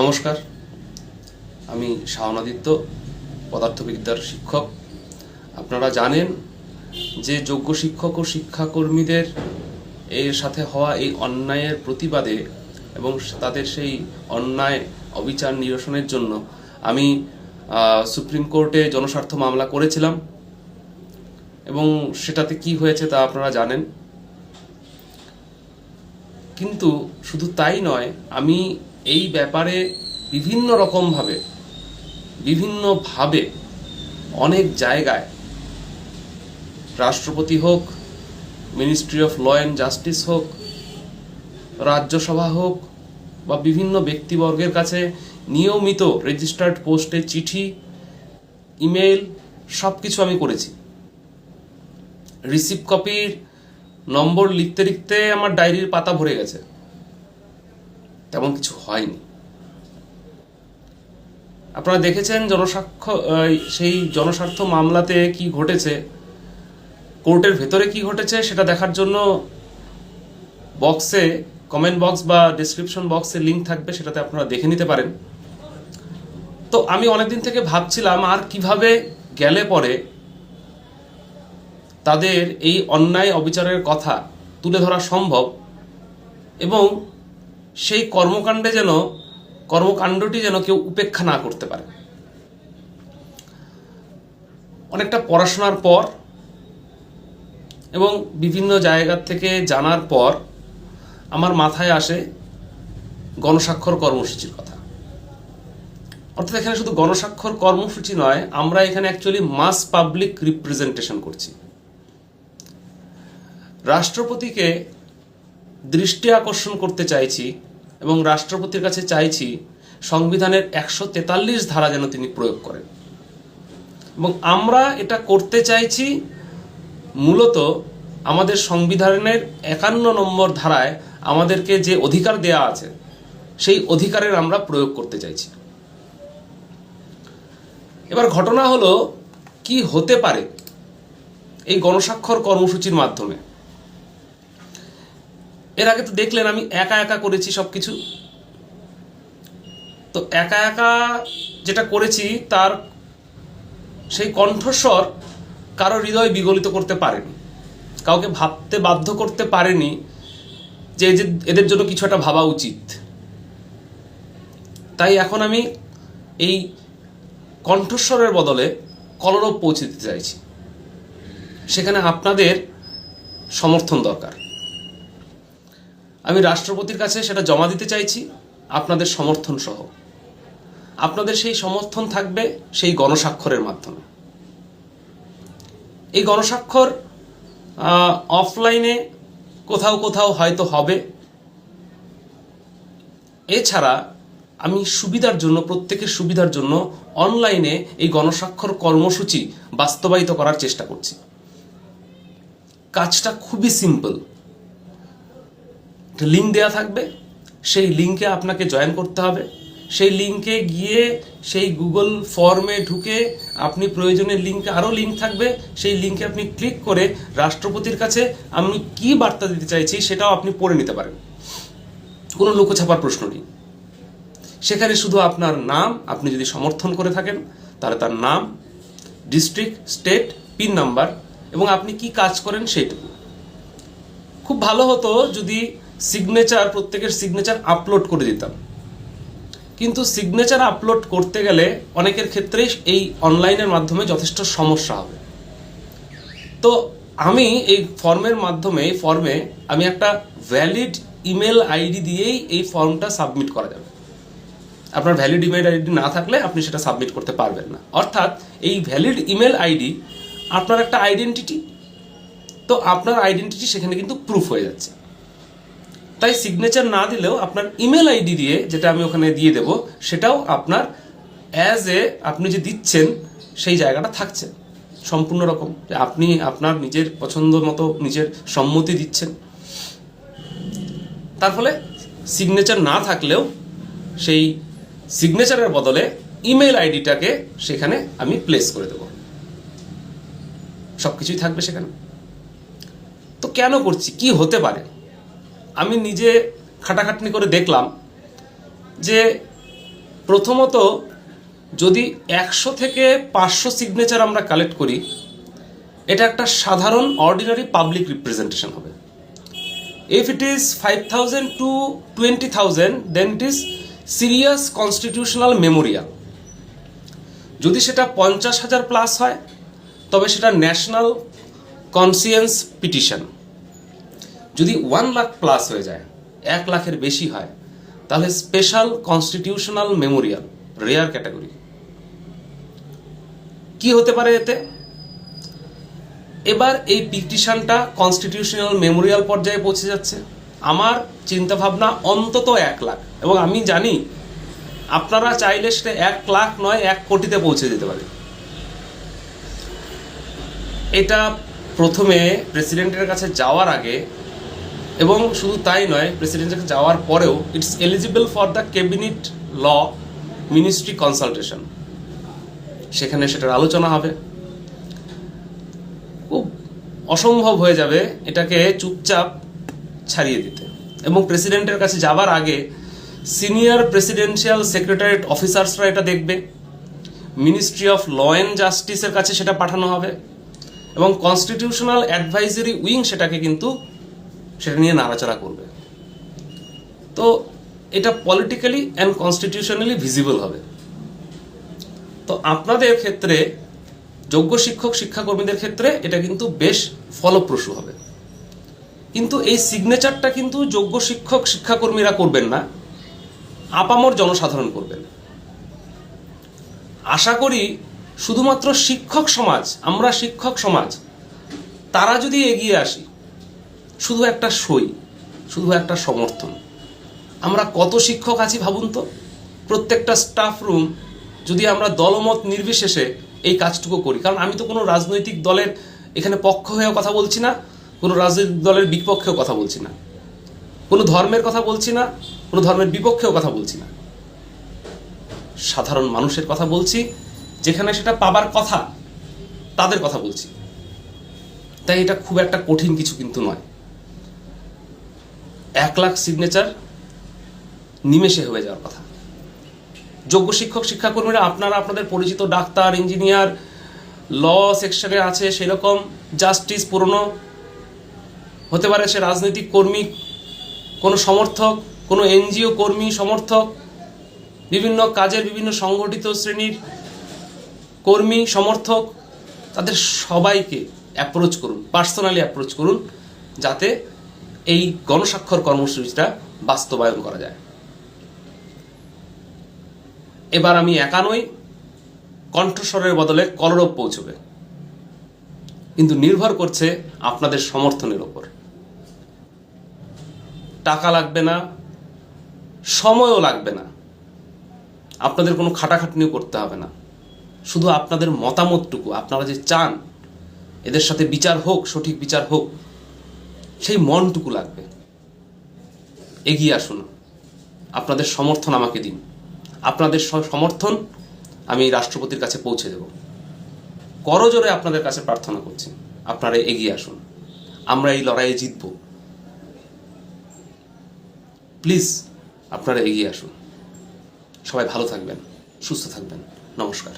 নমস্কার। আমি শাওনাদিত্য পদার্থবিদ্যার শিক্ষক। আপনারা জানেন যে যোগ্য শিক্ষক ও শিক্ষাকর্মীদের এর সাথে হওয়া এই অন্যায়ের প্রতিবাদে এবং তাদের সেই অন্যায় অবিচার নিরসনের জন্য আমি সুপ্রিম কোর্টে জনস্বার্থ মামলা করেছিলাম। এবং সেটাতে কি হয়েছে তা আপনারা জানেন। কিন্তু শুধু তাই নয়, আমি এই ব্যাপারে বিভিন্ন রকমভাবে, বিভিন্নভাবে অনেক জায়গায় রাষ্ট্রপতি হোক ministry of law and justice হোক, রাজ্যসভা হোক বা বিভিন্ন ব্যক্তিবর্গের কাছে নিয়মিত রেজিস্টার্ড পোস্টে চিঠি ইমেল সব কিছু আমি করেছি। রিসিভ কপির নম্বর লিখতে লিখতে আমার ডায়েরির পাতা ভরে গেছে। তেমন কিছু হয়নি। আপনারা দেখেছেন জনস্বাক্ষ সেই জনস্বার্থ মামলাতে কি ঘটেছে? কোর্টের ভেতরে কি ঘটেছে সেটা দেখার জন্য বক্সে কমেন্ট বক্স বা ডিসক্রিপশন বক্সে লিঙ্ক থাকবে, সেটাতে আপনারা দেখে নিতে পারেন। তো আমি অনেকদিন থেকে ভাবছিলাম, আর কীভাবে গেলে পরে তাদের এই অন্যায় অবিচারের কথা তুলে ধরা সম্ভব এবং সেই কর্মকাণ্ডে যেন, কর্মকাণ্ডটি যেন কেউ উপেক্ষা না করতে পারে। অনেকটা পড়াশোনার পর এবং বিভিন্ন জায়গা থেকে জানার পর আমার মাথায় আসে গণস্বাক্ষর কর্মসূচির কথা। অর্থাৎ এখানে শুধু গণস্বাক্ষর কর্মসূচি নয়, আমরা এখানে অ্যাকচুয়ালি মাস পাবলিক রিপ্রেজেন্টেশন করছি। রাষ্ট্রপতিকে দৃষ্টি আকর্ষণ করতে চাইছি এবং রাষ্ট্রপতির কাছে চাইছি সংবিধানের একশো তেতাল্লিশ ধারা যেন তিনি প্রয়োগ করেন। এবং আমরা এটা করতে চাইছি মূলত আমাদের সংবিধানের একান্ন নম্বর ধারায় আমাদেরকে যে অধিকার দেয়া আছে, সেই অধিকারের আমরা প্রয়োগ করতে চাইছি। এবার ঘটনা হলো, কি হতে পারে এই গণস্বাক্ষর কর্মসূচির মাধ্যমে? এর আগে তো দেখলেন আমি একা একা করেছি সব কিছু তো একা একা যেটা করেছি, তার সেই কণ্ঠস্বর কারও হৃদয় বিগলিত করতে পারেনি। কাউকে ভাবতে বাধ্য করতে পারেনি যে এদের জন্য কিছু একটা ভাবা উচিত। তাই এখন আমি এই কণ্ঠস্বরের বদলে কলরব পৌঁছে দিতে চাইছি। সেখানে আপনাদের সমর্থন দরকার। আমি রাষ্ট্রপতির কাছে সেটা জমা দিতে চাইছি, আপনাদের সমর্থন সহ। আপনাদের সেই সমর্থন থাকবে সেই গণস্বাক্ষরের মাধ্যমে। এই গণস্বাক্ষর অফলাইনে কোথাও কোথাও হয়তো হবে। এছাড়া আমি সুবিধার জন্য, প্রত্যেকের সুবিধার জন্য অনলাইনে এই গণস্বাক্ষর কর্মসূচি বাস্তবায়িত করার চেষ্টা করছি। কাজটা খুবই সিম্পল। লিঙ্ক দেওয়া থাকবে। সেই লিঙ্কে আপনাকে জয়েন করতে হবে। সেই লিঙ্কে গিয়ে সেই গুগল ফর্মে ঢুকে আপনি প্রয়োজনের লিঙ্কে আরও লিঙ্ক থাকবে। সেই লিঙ্কে আপনি ক্লিক করে রাষ্ট্রপতির কাছে আমি কি বার্তা দিতে চাইছি সেটাও আপনি পড়ে নিতে পারেন। কোনো লুকোছাপার প্রশ্ন নেই। সেখানে শুধু আপনার নাম আপনি যদি সমর্থন করে থাকেন, তাহলে তার নাম ডিস্ট্রিক্ট স্টেট পিন নাম্বার এবং আপনি কি কাজ করেন সেইটুকু খুব ভালো হতো যদি সিগনেচার প্রত্যেকের সিগনেচার আপলোড করে দিতাম। কিন্তু সিগনেচার আপলোড করতে গেলে অনেকের ক্ষেত্রেই এই অনলাইনের মাধ্যমে যথেষ্ট সমস্যা হবে। তো আমি এই ফর্মের মাধ্যমে, এই ফর্মে আমি একটা ভ্যালিড ইমেল আইডি দিয়েই এই ফর্মটা সাবমিট করা যাবে। আপনার ভ্যালিড ইমেল আইডি না থাকলে আপনি সেটা সাবমিট করতে পারবেন না। অর্থাৎ এই ভ্যালিড ইমেল আইডি আপনার একটা আইডেন্টিটি তো আপনার আইডেন্টিটি সেখানে কিন্তু প্রুফ হয়ে যাচ্ছে। তাই সিগনেচার না দিলেও আপনার ইমেল আইডি দিয়ে যেটা আমি ওখানে দিয়ে দেব, সেটাও আপনার অ্যাজ এ আপনি যে দিচ্ছেন, সেই জায়গাটা থাকছে। সম্পূর্ণ রকম। যে আপনি আপনার নিজের পছন্দ মতো নিজের সম্মতি দিচ্ছেন। তার ফলে সিগনেচার না থাকলেও সেই সিগনেচারের বদলে ইমেল আইডিটাকে সেখানে আমি প্লেস করে দেব। সব কিছুই থাকবে সেখানে। তো কেন করছি? কি হতে পারে? আমি নিজে খাটাখাটনি করে দেখলাম যে প্রথমত যদি একশো থেকে পাঁচশো সিগনেচার আমরা কালেক্ট করি, এটা একটা সাধারণ অর্ডিনারি পাবলিক রিপ্রেজেন্টেশন হবে। If it is five thousand to twenty thousand then it is serious constitutional memorial যদি সেটা পঞ্চাশ হাজার প্লাস হয়, তবে সেটা ন্যাশনাল কনসিয়েন্স পিটিশন যদি ওয়ান লাখ প্লাস হয়ে যায়, এক লাখের বেশি হয়, তাহলে special constitutional memorial rare category কি হতে পারে এতে? এবার এই পিটিশনটা কনস্টিটিউশনাল মেমোরিয়াল পর্যায়ে পৌঁছে যাচ্ছে। আমার চিন্তা ভাবনা অন্তত এক লাখ। এবং আমি জানি, আপনারা চাইলে সেটা এক লাখ নয়, এক কোটিতে পৌঁছে যেতে পারে। এটা প্রথমে প্রেসিডেন্টের কাছে যাওয়ার আগে এবং শুধু তাই নয় প্রেসিডেন্টের যাওয়ার পরেও it's eligible for the cabinet law ministry consultation সেখানে সেটার আলোচনা হবে। খুব অসম্ভব হয়ে যাবে এটাকে চুপচাপ ছাড়িয়ে দিতে। এবং প্রেসিডেন্টের কাছে যাবার আগে সিনিয়র প্রেসিডেন্সিয়াল সেক্রেটারিয়েট অফিসার্সরা এটা দেখবে। মিনিস্ট্রি অফ ল অ্যান্ড জাস্টিসের কাছে সেটা পাঠানো হবে। এবং কনস্টিটিউশনাল অ্যাডভাইজারি উইং সেটাকে কিন্তু সেটা নিয়ে নাড়াচাড়া করবে। তো এটা পলিটিক্যালি অ্যান্ড কনস্টিটিউশনালি ভিজিবল হবে। তো আপনাদের ক্ষেত্রে, যোগ্য শিক্ষক, শিক্ষাকর্মীদের ক্ষেত্রে এটা কিন্তু বেশ ফলপ্রসূ হবে। কিন্তু এই সিগনেচারটা কিন্তু যোগ্য শিক্ষক, শিক্ষাকর্মীরা করবেন না। আপামর জনসাধারণ করবেন। আশা করি শুধুমাত্র শিক্ষক সমাজ, আমরা শিক্ষক সমাজ, তারা যদি এগিয়ে আসি শুধু একটা সই, শুধু একটা সমর্থন। আমরা কত শিক্ষক আছি ভাবুন তো? প্রত্যেকটা স্টাফ রুম যদি আমরা দলমত নির্বিশেষে এই কাজটুকু করি, কারণ আমি তো কোনো রাজনৈতিক দলের এখানে পক্ষ হয়েও কথা বলছি না, কোনো রাজনৈতিক দলের বিপক্ষেও কথা বলছি না, কোনো ধর্মের কথা বলছি না, কোনো ধর্মের বিপক্ষেও কথা বলছি না। সাধারণ মানুষের কথা বলছি, যেখানে সেটা পাবার কথা, তাদের কথা বলছি। তাই এটা খুব একটা কঠিন কিছু কিন্তু নয়। এক লাখ সিগনেচার নিমেষে হয়ে যাওয়ার কথা। যোগ্য শিক্ষক, শিক্ষাকর্মীরা, আপনারা আপনাদের পরিচিত ডাক্তার ইঞ্জিনিয়ার ল সেকশনে আছে, সেরকম জাস্টিস পুরনো। হতে পারে সে রাজনৈতিক কর্মী, কোনো সমর্থক, কোনো এনজিও কর্মী, সমর্থক, বিভিন্ন কাজের বিভিন্ন সংগঠিত শ্রেণির কর্মী, সমর্থক, তাদের সবাইকে অ্যাপ্রোচ করুন পার্সোনালি অ্যাপ্রোচ করুন, যাতে এই গণস্বাক্ষর কর্মসূচিটা বাস্তবায়ন করা যায়। এবার আমি একা নই কণ্ঠস্বরের বদলে কলরব পৌঁছবে। কিন্তু নির্ভর করছে আপনাদের সমর্থনের ওপর। টাকা লাগবে না, সময়ও লাগবে না। আপনাদের কোনো খাটাখাটনিও করতে হবে না। শুধু আপনাদের মতামতটুকু, আপনারা যে চান, এদের সাথে বিচার হোক, সঠিক বিচার হোক সেই মনটুকু লাগবে। এগিয়ে আসুন। আপনাদের সমর্থন আমাকে দিন। আপনাদের সমর্থন আমি রাষ্ট্রপতির কাছে পৌঁছে দেব। করজোরে আপনাদের কাছে প্রার্থনা করছি। আপনারা এগিয়ে আসুন। আমরা এই লড়াইয়ে জিতব। প্লিজ, আপনারা এগিয়ে আসুন। সবাই ভালো থাকবেন, সুস্থ থাকবেন। নমস্কার।